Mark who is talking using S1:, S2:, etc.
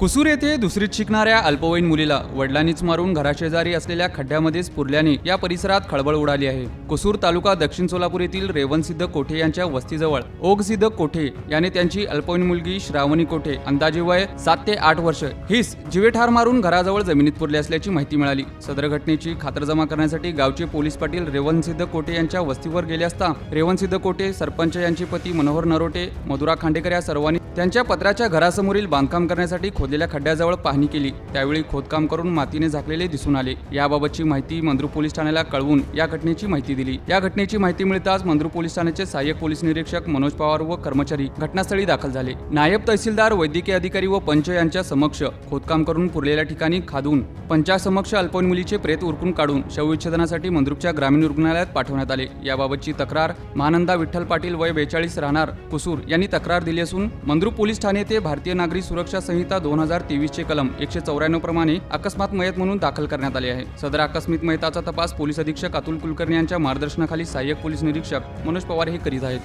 S1: कुसूर येथे दुसरीत शिकणाऱ्या अल्पवयीन मुलीला वडिलांनीच मारून घराशेजारी असलेल्या खड्ड्यामध्येच पुरल्याने या परिसरात खळबळ उडाली आहे. कुसूर तालुका दक्षिण सोलापूर येथील रेवणसिद्ध कोठे यांच्या वस्तीजवळ ओगसिद्ध कोठे याने त्यांची अल्पवयीन मुलगी श्रावणी कोठे अंदाजे वय सात ते आठ वर्ष हीच जीवेठार मारून घराजवळ जमिनीत पुरली असल्याची माहिती मिळाली. सदर घटनेची खातरजमा करण्यासाठी गावचे पोलीस पाटील रेवणसिद्ध कोठे यांच्या वस्तीवर गेले असता रेवणसिद्ध कोठे सरपंच यांचे पती मनोहर नरोटे मधुरा खांडेकर या सर्वांनी त्यांच्या पत्राच्या घरासमोरील बांधकाम करण्यासाठी खोदलेल्या खड्ड्याजवळ पाहणी केली. त्यावेळी खोदकाम करून मातीने झाकलेले दिसून आले. याबाबतची माहिती मंद्रू पोलीस ठाण्याला कळवून या घटनेची माहिती दिली. या घटनेची माहिती मिळताच मंद्रू पोलीस ठाण्याचे सहाय्यक पोलीस निरीक्षक मनोज पवार व कर्मचारी घटनास्थळी दाखल झाले. नायब तहसीलदार वैद्यकीय अधिकारी व पंच यांच्या समक्ष खोदकाम करून पुरलेल्या ठिकाणी खादून पंचासमक्ष अल्पवयीन मुलीचे प्रेत उरकून काढून शवविच्छेदनासाठी मंद्रुपच्या ग्रामीण रुग्णालयात पाठवण्यात आले. याबाबतची तक्रार महानंदा विठ्ठल पाटील वय बेचाळीस राहणार कुसूर यांनी तक्रार दिली असून मंद्रू पोलीस ठाणे येथे भारतीय नागरी सुरक्षा संहिता दोन हजार तेवीसचे कलम एकशे चौऱ्याण्णव प्रमाणे अकस्मात मयत म्हणून दाखल करण्यात आले आहे. सदर आकस्मिक मयताचा तपास पोलीस अधीक्षक अतुल कुलकर्णी यांच्या मार्गदर्शनाखाली सहाय्यक पोलीस निरीक्षक मनोज पवार हे करीत आहेत.